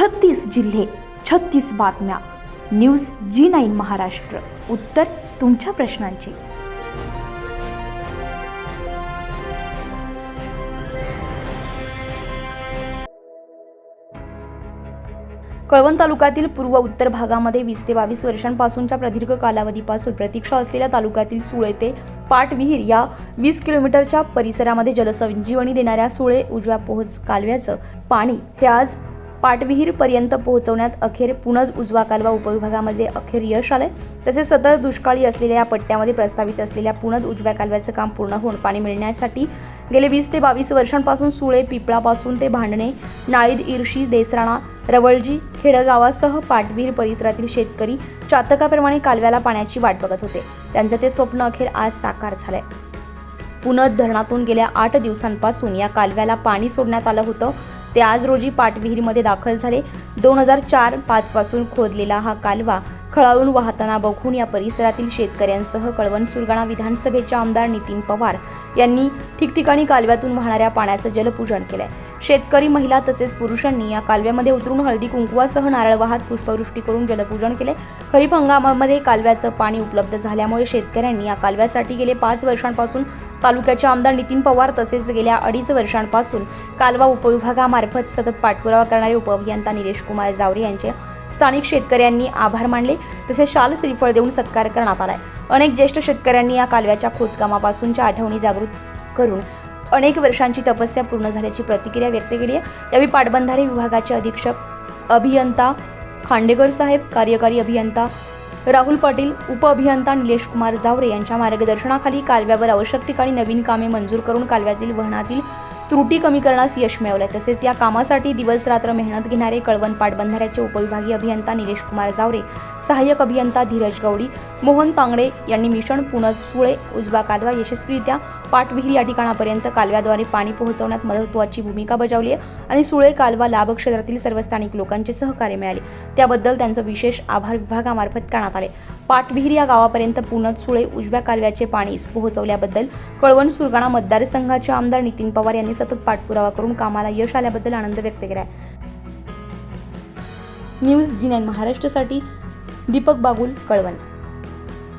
छत्तीस जिल्हे छत्तीस बातम्या. News G nine Maharashtra. उत्तर तुमच्या प्रश्नांची. कळवण तालुक्यातील पूर्व उत्तर भागामध्ये वीस ते बावीस वर्षांपासूनच्या प्रदीर्घ कालावधीपासून प्रतीक्षा असलेल्या तालुक्यातील सुळे ते पाटविहीर या वीस किलोमीटरच्या परिसरामध्ये जलसंजीवनी देणाऱ्या सुळे उजव्या पोहोच कालव्याचं पाणी हे आज पाटविहीरपर्यंत पोहोचवण्यात अखेर पुनद उजवा कालवा उपविभागामध्ये अखेर यश आलंय. तसेच सतत दुष्काळी असलेल्या या पट्ट्यामध्ये प्रस्तावित असलेल्या पुनद उजव्या कालव्याचं काम पूर्ण होऊन पाणी मिळण्यासाठी गेले वीस ते बावीस वर्षांपासून सुळे पिपळापासून ते भांडणे नाळीद इर्शी देसराणा रवळजी खेडगावासह पाटविहीर परिसरातील शेतकरी चातकाप्रमाणे कालव्याला पाण्याची वाट बघत होते. त्यांचं ते स्वप्न अखेर आज साकार झालंय. पुनद धरणातून गेल्या आठ दिवसांपासून या कालव्याला पाणी सोडण्यात आलं होतं. ते आज रोजी पाटविहिरीमध्ये दाखल झाले. दोन हजार चार पाचपासून खोदलेला हा कालवा खळाळून वाहताना बघून या परिसरातील शेतकऱ्यांसह कळवण सुरगाणा विधानसभेचे आमदार नितीन पवार यांनी ठिकठिकाणी कालव्यातून वाहणाऱ्या पाण्याचं जलपूजन केलंय. शेतकरी महिला तसेच पुरुषांनी या कालव्यामध्ये उतरून हळदी कुंकवासह नारळ वाहत पुष्पवृष्टी करून जलपूजन केले खरीप हंगामामध्ये कालव्याचं पाणी उपलब्ध झाल्यामुळे शेतकऱ्यांनी या कालव्यासाठी गेले पाच वर्षांपासून तालुक्याचे आमदार नितीन पवार तसेच गेल्या अडीच वर्षांपासून कालवा उपविभागामार्फत सतत पाठपुरावा करणारे उपअभियंता निलेश कुमार जावरे यांचे स्थानिक शेतकऱ्यांनी आभार मानले. तसेच शाल श्रीफळ देऊन सत्कार करण्यात आलाय. अनेक ज्येष्ठ शेतकऱ्यांनी या कालव्याच्या खोदकामापासूनच्या आठवणी जागृत करून अनेक वर्षांची तपस्या पूर्ण झाल्याची प्रतिक्रिया व्यक्त केली आहे. यावेळी पाटबंधारे विभागाचे अधीक्षक अभियंता खांडेकर साहेब कार्यकारी अभियंता राहुल पाटील उपअभियंता निलेश कुमार जावरे यांच्या मार्गदर्शनाखाली कालव्यावर आवश्यक ठिकाणी नवीन कामे मंजूर करून कालव्यातील वहनातील त्रुटी कमी करण्यास यश मिळवले तसेच या कामासाठी दिवस रात्र मेहनत घेणारे कळवण पाटबंधाऱ्याचे उपविभागीय अभियंता निलेश कुमार जावरे सहाय्यक अभियंता धीरज गवडी मोहन तांगडे यांनी मिशन पुनद सुळे उजवा कालवा यशस्वीरित्या पाटविहीर या ठिकाणापर्यंत कालव्याद्वारे पाणी पोहोचवण्यात महत्त्वाची भूमिका बजावली आहे आणि सुळे कालवा लाभ क्षेत्रातील सर्व स्थानिक लोकांचे सहकार्य मिळाले. त्याबद्दल त्यांचं विशेष आभार विभागामार्फत करण्यात आले. पाटविहीर या गावापर्यंत पुण्यात सुळे उजव्या कालव्याचे पाणी पोहोचवल्याबद्दल कळवण सुरगाणा मतदारसंघाचे आमदार नितीन पवार यांनी सतत पाठपुरावा करून कामाला यश आल्याबद्दल आनंद व्यक्त केला आहे न्यूज जी नाईन महाराष्ट्रासाठी दीपक बागुल कळवण.